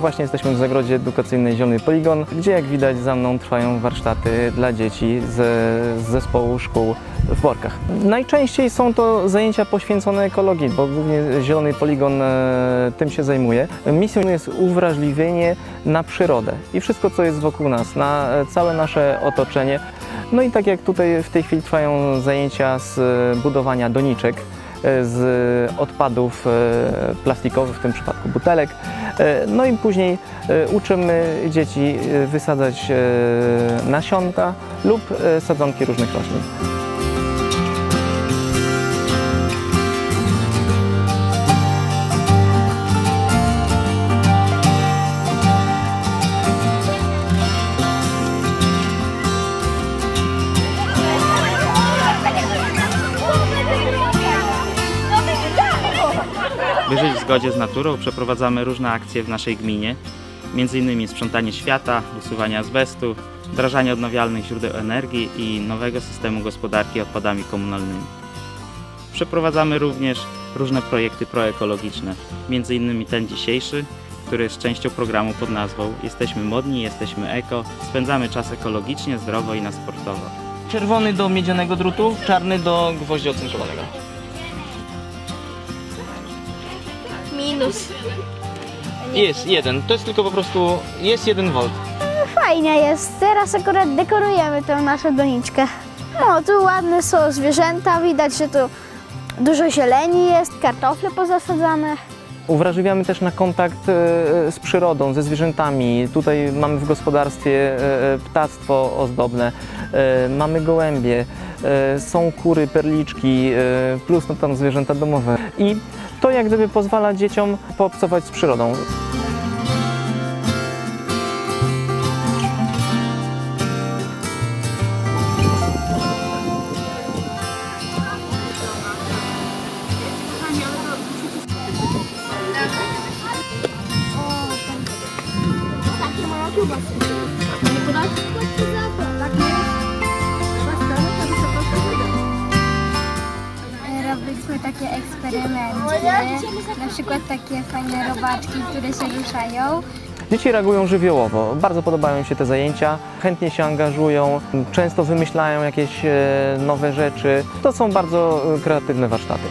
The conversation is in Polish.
Właśnie jesteśmy w zagrodzie edukacyjnej Zielony Poligon, gdzie jak widać za mną trwają warsztaty dla dzieci z, z zespołu szkół w Borkach. Najczęściej są to zajęcia poświęcone ekologii, bo głównie Zielony Poligon e, tym się zajmuje. Misją jest uwrażliwienie na przyrodę i wszystko, co jest wokół nas, na e, całe nasze otoczenie. No i tak jak tutaj w tej chwili trwają zajęcia z e, budowania doniczek, z odpadów e, plastikowych, w tym przypadku butelek. E, No i później e, uczymy dzieci e, wysadzać e, nasionka lub e, sadzonki różnych roślin. Żyć w zgodzie z naturą, przeprowadzamy różne akcje w naszej gminie, m.in. sprzątanie świata, usuwanie azbestu, wdrażanie odnawialnych źródeł energii i nowego systemu gospodarki odpadami komunalnymi. Przeprowadzamy również różne projekty proekologiczne, m.in. ten dzisiejszy, który jest częścią programu pod nazwą Jesteśmy modni, jesteśmy eko, spędzamy czas ekologicznie, zdrowo i na sportowo. Czerwony do miedzianego drutu, czarny do gwoździa oцynkowanego. Minus. Jest jeden, to jest tylko po prostu, jest jeden volt. Fajnie jest. Teraz akurat dekorujemy tę naszą doniczkę. No, tu ładne są zwierzęta, widać, że tu dużo zieleni jest, kartofle pozasadzane. Uwrażliwiamy też na kontakt e, z przyrodą, ze zwierzętami. Tutaj mamy w gospodarstwie e, e, ptactwo ozdobne, e, mamy gołębie, e, są kury, perliczki, e, plus no, tam zwierzęta domowe. I to jak gdyby pozwala dzieciom poobcować z przyrodą. Na przykład takie fajne robaczki, które się ruszają. Dzieci reagują żywiołowo, bardzo podobają się te zajęcia, chętnie się angażują, często wymyślają jakieś e, nowe rzeczy. To są bardzo e, kreatywne warsztaty.